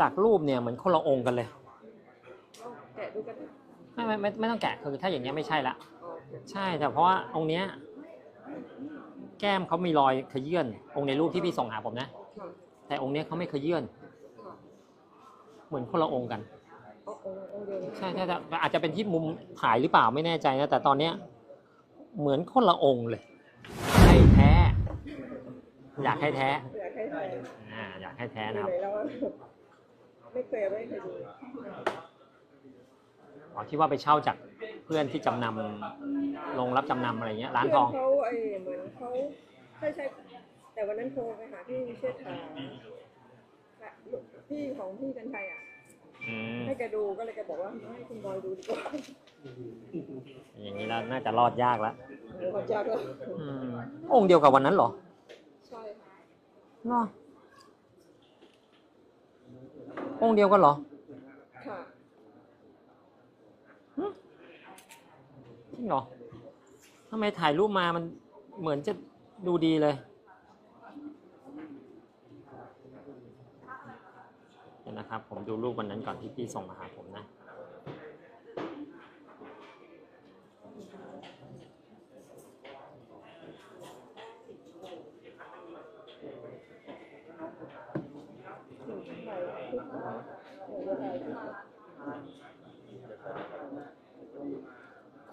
จากรูปเนี่ยเหมือนคนละองค์กันเลยเอาแกะดูกันนะไม่ไม่ไม่ไม่ต้องแกะคือถ้าอย่างเงี้ยไม่ใช่ละอ๋อโอเคใช่แต่เพราะว่าองค์เนี้ยแก้มเขามีรอยขยื่นองค์ในรูปที่พี่ส่งหาผมนะค่ะแต่องค์เนี้ยเขาไม่ขยื่นค่ะเหมือนคนละองค์กันเอาองค์องค์เดียวนี้ใช่ใช่แต่อาจจะเป็นที่มุมถ่ายหรือเปล่าไม่แน่ใจนะแต่ตอนเนี้ยเหมือนคนละองค์เลยให้แท้ อยากให้แท้ อยากให้ใครอ่าอยากให้แท้ดูนะครับ ไหนแล้วว่าไม่เคยไม่เคยดูอ๋อที่ว่าไปเช่าจากเพื่อนที่จำนำลงรับจำนำอะไรเงี้ยร้านทอง เพื่เขาไอ้เหมือนเขาใช่ใช่แต่วันนั้นโทรไปหาพี่เชษฐาค่ะพี่ของพี่กันชัยอะ อืม ให้แกดูก็เลยแกบอกว่าให้คุณบอยดูดีกว่าอย่างนี้แล้วน่าจะรอดยากแล้วเดี๋ยวเขาจะก็อืมองค์เดียวกับวันนั้นเหรอ ใช่ค่ะ เนาะ องค์เดียวกันเหรอค่ะจริงเหรอทำไมถ่ายรูปมามันเหมือนจะดูดีเลยเดี๋ยวนะครับ ผมดูรูปวันนั้นก่อนที่พี่ส่งมาหาผมนะ หนูถ่ายคลิปนะคะหนูจะถ่าย คลิป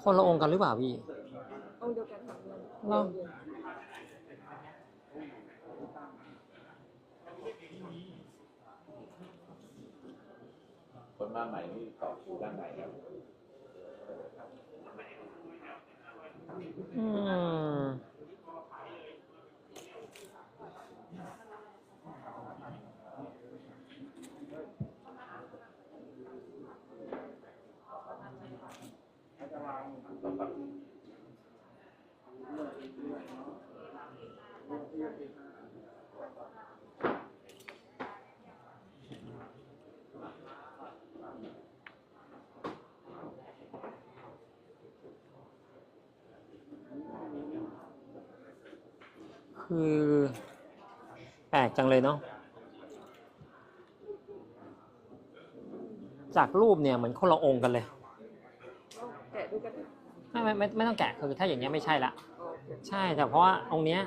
คนละองค์กันหรือเปล่าพี่องค์เดียวกันค่ะเหรอคนมาใหม่นี่ต่อคิวด้านไหนครับ อืม คือแปลกจังเลยเนาะจากรูปเนี่ยเหมือนคนละองค์กันเลยเอาแกะดูกัน ไม่ไม่ไม่ไม่ต้องแกะคือถ้าอย่างเงี้ยไม่ใช่ละอ๋อโอเคใช่แต่เพราะว่าองค์เนี้ย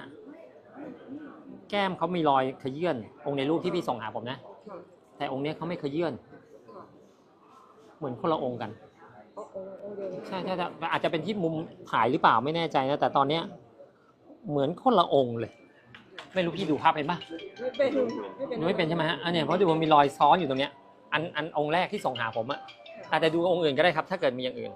แก้มเขามีรอยขยื่นองค์ในรูปที่พี่ส่งหาผมนะค่ะแต่องค์เนี้ยเขาไม่ขยื่นค่ะเหมือนคนละองค์กันเอาองค์องค์เดียวนี้ใช่ใช่แต่อาจจะเป็นที่มุมถ่ายหรือเปล่าไม่แน่ใจนะแต่ตอนเนี้ยเหมือนคนละองค์เลย ไม่รู้พี่ดูภาพเป็นปะไม่เป็นไม่เป็นไม่เป็นใช่ไหมฮะอันเนี้ยเพราะดูมันมีรอยซ้อนอยู่ตรงเนี้ยอันอันองค์แรกที่ส่งหาผมอะอาจจะดูองค์อื่นก็ได้ครับ ถ้าเกิดมีอย่างอื่น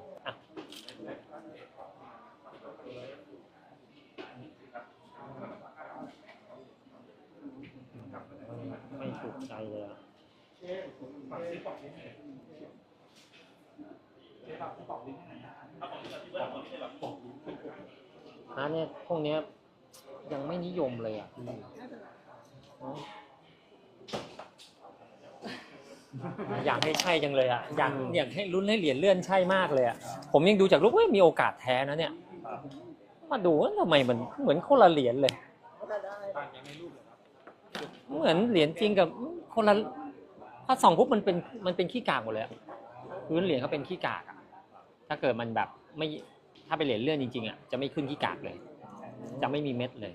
อะไม่ถูกใจเลยอะอันเนี้ยพวกเนี้ยยังไม่นิยมเลยอะพี่เนอะอยากให้ใช่จังเลยอะอยากอยากให้ลุ้นให้เหรียญเลื่อนใช่มากเลยอะผมยังดูจากรูปเว้ยมีโอกาสแท้นะเนี่ย มาดูว่าทำไมมันเหมือนคนละเหรียญเลยได้ได้ เหมือนเหรียญจริงกับคนละถ้าส่องปุ๊บมันเป็นมันเป็นขี้กากหมดเลยอะพื้นเหรียญเขาเป็นขี้กากอะถ้าเกิดมันแบบไม่ถ้าเป็นเหรียญเลื่อนจริงๆอะจะไม่ขึ้นขี้กากเลย จะไม่มีเม็ดเลย